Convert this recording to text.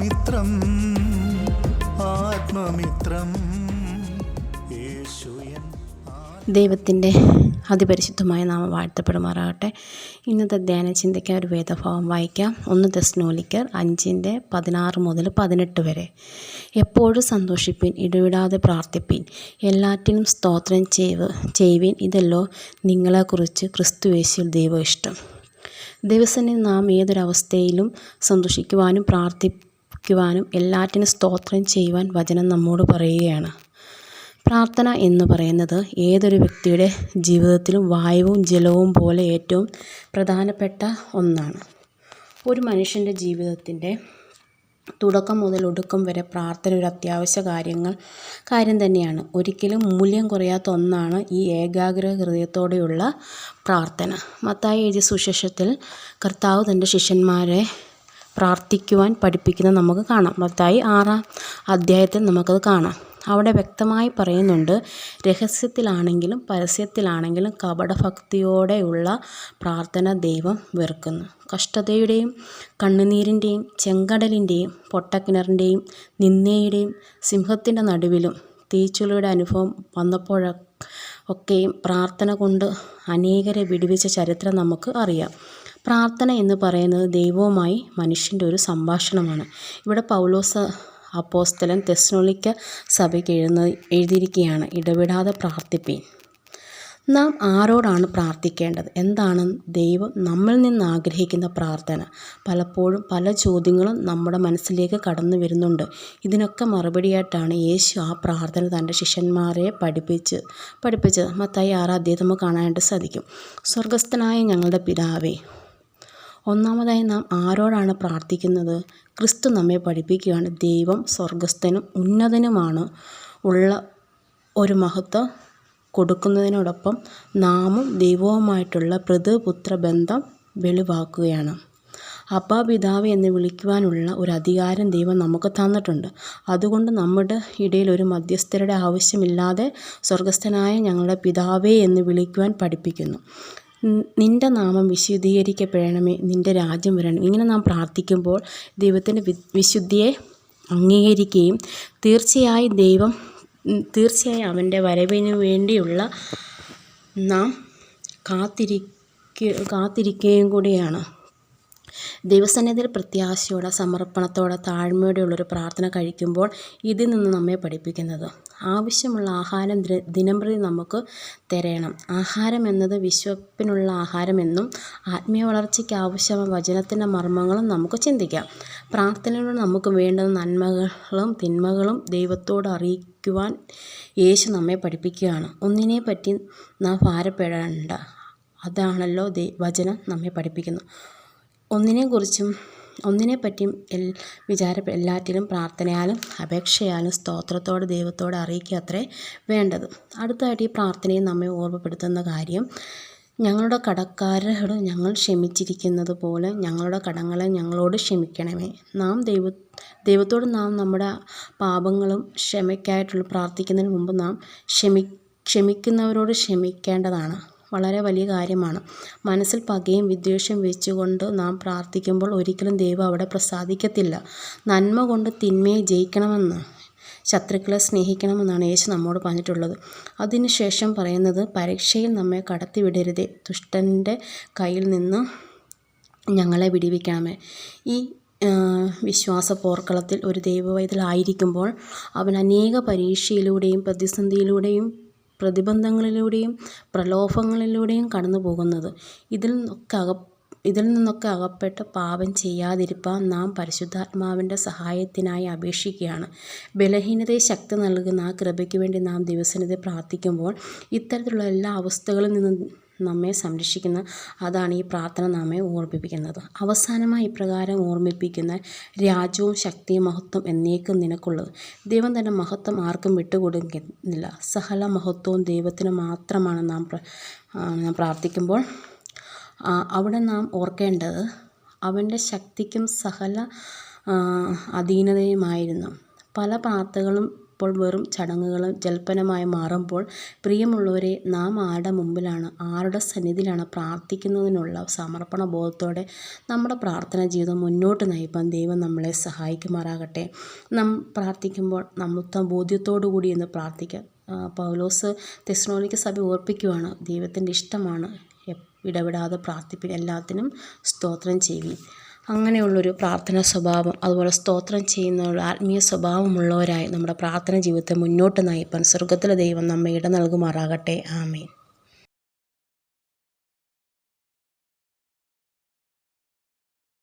ആത്മമിത്രം ആത്മമിത്രം. ദൈവത്തിന്റെ അതിപരിശുദ്ധമായ നാമം വാഴ്ത്തപ്പെടുമാറാകട്ടെ. ഇന്നത്തെ ധ്യാന ചിന്തയ്ക്ക് ഒരു വേദഭാവം വായിക്കാം. ഒന്ന് ദസ്നോലിക്കർ അഞ്ചിന്റെ പതിനാറ് മുതൽ പതിനെട്ട് വരെ. എപ്പോഴും സന്തോഷിപ്പിൻ ഇടവിടാതെ പ്രാർത്ഥിപ്പിൻ. എല്ലാറ്റിനും സ്തോത്രം ചെയ്വ് ചെയ്യുവിൻ. ഇതല്ലോ നിങ്ങളെക്കുറിച്ച് ക്രിസ്തുവേശിൽ ദൈവ ഇഷ്ടം. ദിവസനെ നാം ഏതൊരവസ്ഥയിലും സന്തോഷിക്കുവാനും പ്രാർത്ഥിക്കുവാനും എല്ലാറ്റിനും സ്തോത്രം ചെയ്യുവാൻ വചനം നമ്മോട് പറയുകയാണ്. പ്രാർത്ഥന എന്ന് പറയുന്നത് ഏതൊരു വ്യക്തിയുടെ ജീവിതത്തിലും വായുവും ജലവും പോലെ ഏറ്റവും പ്രധാനപ്പെട്ട ഒന്നാണ്. ഒരു മനുഷ്യന്റെ ജീവിതത്തിന്റെ തുടക്കം മുതൽ ഒടുക്കം വരെ പ്രാർത്ഥന ഒരു അത്യാവശ്യ കാര്യങ്ങൾ കാര്യം തന്നെയാണ്. ഒരിക്കലും മൂല്യം കുറയാത്ത ഒന്നാണ് ഈ ഏകാഗ്ര ഹൃദയത്തോടെയുള്ള പ്രാർത്ഥന. മത്തായി എഴുതിയ സുശേഷത്തിൽ കർത്താവ് തന്റെ ശിഷ്യന്മാരെ പ്രാർത്ഥിക്കുവാൻ പഠിപ്പിക്കുന്നത് നമുക്ക് കാണാം. മത്തായി ആറാം അധ്യായത്തിൽ നമുക്കത് കാണാം. അവിടെ വ്യക്തമായി പറയുന്നുണ്ട് രഹസ്യത്തിലാണെങ്കിലും പരസ്യത്തിലാണെങ്കിലും കപടഭക്തിയോടെയുള്ള പ്രാർത്ഥന ദൈവം വെറുക്കുന്നു. കഷ്ടതയുടെയും കണ്ണുനീരിന്റെയും ചെങ്കടലിന്റെയും പൊട്ടക്കിണറിന്റെയും നിന്നയുടെയും സിംഹത്തിന്റെ നടുവിലും തീച്ചുളിയുടെ അനുഭവം വന്നപ്പോഴൊക്കെയും പ്രാർത്ഥന കൊണ്ട് അനേകരെ വിടുവിച്ച ചരിത്രം നമുക്ക് അറിയാം. പ്രാർത്ഥന എന്ന് പറയുന്നത് ദൈവവുമായി മനുഷ്യന്റെ ഒരു സംഭാഷണമാണ്. ഇവിടെ പൗലോസ് അപ്പോസ്തലൻ തെസ്നോളിക്ക സഭയ്ക്ക് എഴുന്ന എഴുതിയിരിക്കുകയാണ് ഇടപെടാതെ പ്രാർത്ഥിപ്പീൻ. നാം ആരോടാണ് പ്രാർത്ഥിക്കേണ്ടത്? എന്താണ് ദൈവം നമ്മിൽ നിന്ന് ആഗ്രഹിക്കുന്ന പ്രാർത്ഥന? പലപ്പോഴും പല ചോദ്യങ്ങളും നമ്മുടെ മനസ്സിലേക്ക് കടന്നു വരുന്നുണ്ട്. ഇതിനൊക്കെ മറുപടിയായിട്ടാണ് യേശു ആ പ്രാർത്ഥന തന്റെ ശിഷ്യന്മാരെ പഠിപ്പിച്ച് പഠിപ്പിച്ചത്. മത്തായി ആറാം നമുക്ക് കാണാനായിട്ട് സാധിക്കും. സ്വർഗസ്ഥനായ ഞങ്ങളുടെ പിതാവേ ഒന്നാമതായി നാം ആരോടാണ് പ്രാർത്ഥിക്കുന്നത്? ക്രിസ്തു നമ്മെ പഠിപ്പിക്കുകയാണ്. ദൈവം സ്വർഗസ്ഥനും ഉന്നതനുമാണ്. ഉള്ള ഒരു മഹത്വം കൊടുക്കുന്നതിനോടൊപ്പം നാമും ദൈവവുമായിട്ടുള്ള പൃഥുപുത്ര ബന്ധം വെളിവാക്കുകയാണ്. അപ്പാ പിതാവ് എന്ന് വിളിക്കുവാനുള്ള ഒരു അധികാരം ദൈവം നമുക്ക് തന്നിട്ടുണ്ട്. അതുകൊണ്ട് നമ്മുടെ ഇടയിൽ ഒരു മധ്യസ്ഥരുടെ ആവശ്യമില്ലാതെ സ്വർഗസ്ഥനായ ഞങ്ങളുടെ പിതാവേ എന്ന് വിളിക്കുവാൻ പഠിപ്പിക്കുന്നു. നിന്റെ നാമം വിശുദ്ധീകരിക്കപ്പെടണമേ നിന്റെ രാജ്യം വരണം ഇങ്ങനെ നാം പ്രാർത്ഥിക്കുമ്പോൾ ദൈവത്തിന്റെ വിശുദ്ധിയെ അംഗീകരിക്കുകയും തീർച്ചയായും ദൈവം തീർച്ചയായും അവന്റെ വരവിന് വേണ്ടിയുള്ള നാം കാത്തിരിക്കുക കാത്തിരിക്കുകയും കൂടിയാണ്. ദൈവസന്നിധിയിൽ പ്രത്യാശയോടെ സമർപ്പണത്തോടെ താഴ്മയോടെയുള്ളൊരു പ്രാർത്ഥന കഴിക്കുമ്പോൾ ഇതിൽ നിന്ന് നമ്മെ പഠിപ്പിക്കുന്നത്. ആവശ്യമുള്ള ആഹാരം ദിനംപ്രതി നമുക്ക് തരണം. ആഹാരം എന്നത് വിശ്വപ്പിനുള്ള ആഹാരമെന്നും ആത്മീയ വളർച്ചയ്ക്ക് ആവശ്യമായ വചനത്തിന്റെ മർമ്മങ്ങളും നമുക്ക് ചിന്തിക്കാം. പ്രാർത്ഥനയിലൂടെ നമുക്ക് വേണ്ടുന്ന നന്മകളും തിന്മകളും ദൈവത്തോട് അറിയിക്കുവാൻ യേശു നമ്മെ പഠിപ്പിക്കുകയാണ്. ഒന്നിനെ പറ്റി നാം ഭാരപ്പെടേണ്ട. അതാണല്ലോ വചനം നമ്മെ പഠിപ്പിക്കുന്നു ഒന്നിനെക്കുറിച്ചും ഒന്നിനെപ്പറ്റിയും എൽ വിചാര എല്ലാറ്റിലും പ്രാർത്ഥനയാലും അപേക്ഷയാലും സ്തോത്രത്തോട് ദൈവത്തോട് അറിയിക്കുക അത്രേ വേണ്ടത്. അടുത്തതായിട്ട് ഈ പ്രാർത്ഥനയെ നമ്മെ ഓർമ്മപ്പെടുത്തുന്ന കാര്യം ഞങ്ങളുടെ കടക്കാരോട് ഞങ്ങൾ ക്ഷമിച്ചിരിക്കുന്നത് പോലെ ഞങ്ങളുടെ കടങ്ങളെ ഞങ്ങളോട് ക്ഷമിക്കണമേ. നാം ദൈവ ദൈവത്തോട് നാം നമ്മുടെ പാപങ്ങളും ക്ഷമയ്ക്കായിട്ടുള്ള പ്രാർത്ഥിക്കുന്നതിന് മുമ്പ് നാം ക്ഷമി ക്ഷമിക്കുന്നവരോട് ക്ഷമിക്കേണ്ടതാണ്. വളരെ വലിയ കാര്യമാണ്. മനസ്സിൽ പകയും വിദ്വേഷം വെച്ചുകൊണ്ട് നാം പ്രാർത്ഥിക്കുമ്പോൾ ഒരിക്കലും ദൈവം അവിടെ പ്രസാദിക്കത്തില്ല. നന്മ കൊണ്ട് തിന്മയെ ജയിക്കണമെന്ന് ശത്രുക്കളെ സ്നേഹിക്കണമെന്നാണ് യേശു നമ്മോട് പറഞ്ഞിട്ടുള്ളത്. അതിനുശേഷം പറയുന്നത് പരീക്ഷയിൽ നമ്മെ കടത്തിവിടരുതേ ദുഷ്ടന്റെ കയ്യിൽ നിന്ന് ഞങ്ങളെ വിടിവിക്കണമേ. ഈ വിശ്വാസ പോർക്കളത്തിൽ ഒരു ദൈവവൈതലായിരിക്കുമ്പോൾ അവൻ അനേക പരീക്ഷയിലൂടെയും പ്രതിസന്ധിയിലൂടെയും പ്രതിബന്ധങ്ങളിലൂടെയും പ്രലോഭങ്ങളിലൂടെയും കടന്നു പോകുന്നത്. ഇതിൽ നിന്നൊക്കെ ഇതിൽ നിന്നൊക്കെ അകപ്പെട്ട് പാപം ചെയ്യാതിരിപ്പാൻ നാം പരിശുദ്ധാത്മാവിന്റെ സഹായത്തിനായി അപേക്ഷിക്കുകയാണ്. ബലഹീനതയെ ശക്തി നൽകുന്ന ആ കൃപയ്ക്ക് വേണ്ടി നാം ദിവസനിധി പ്രാർത്ഥിക്കുമ്പോൾ ഇത്തരത്തിലുള്ള എല്ലാ അവസ്ഥകളിൽ നിന്നും നമ്മെ സംരക്ഷിക്കുന്ന അതാണ് ഈ പ്രാർത്ഥന നമ്മെ ഓർമ്മിപ്പിക്കുന്നത്. അവസാനമായി ഇപ്രകാരം ഓർമ്മിപ്പിക്കുന്ന രാജ്യവും ശക്തിയും മഹത്വം എന്നേക്കും നിനക്കുള്ളത്. ദൈവം തന്നെ മഹത്വം ആർക്കും വിട്ടുകൊടുക്കുന്നില്ല. സഹല മഹത്വവും ദൈവത്തിന് മാത്രമാണ് നാം നാം പ്രാർത്ഥിക്കുമ്പോൾ. അവിടെ നാം ഓർക്കേണ്ടത് അവന്റെ ശക്തിക്കും സഹല അധീനതയുമായിരുന്നു. പല പ്രാർത്ഥനകളും ഇപ്പോൾ വെറും ചടങ്ങുകളും ജൽപ്പനമായി മാറുമ്പോൾ പ്രിയമുള്ളവരെ നാം ആരുടെ മുമ്പിലാണ് ആരുടെ സന്നിധിയിലാണ് പ്രാർത്ഥിക്കുന്നതിനുള്ള സമർപ്പണ ബോധത്തോടെ നമ്മുടെ പ്രാർത്ഥന ജീവിതം മുന്നോട്ട് നയിപ്പാൻ ദൈവം നമ്മളെ സഹായിക്കുമാറാകട്ടെ. നാം പ്രാർത്ഥിക്കുമ്പോൾ നമ്മുത്ത ബോധ്യത്തോടു കൂടി എന്ന് പ്രാർത്ഥിക്കാം. പൗലോസ് തെസ്നോലിക്ക് സഭ ഓർപ്പിക്കുവാണ് ദൈവത്തിന്റെ ഇഷ്ടമാണ് ഇടപെടാതെ പ്രാർത്ഥിപ്പിൻ എല്ലാത്തിനും സ്തോത്രം ചെയ്യുവിൻ. അങ്ങനെയുള്ളൊരു പ്രാർത്ഥനാ സ്വഭാവം അതുപോലെ സ്തോത്രം ചെയ്യുന്ന ആത്മീയ സ്വഭാവമുള്ളവരായി നമ്മുടെ പ്രാർത്ഥന ജീവിതത്തെ മുന്നോട്ട് നയിപ്പാൻ സ്വർഗത്തിലെ ദൈവം നമ്മെ ഇട നൽകുമാറാകട്ടെ. ആമേൻ.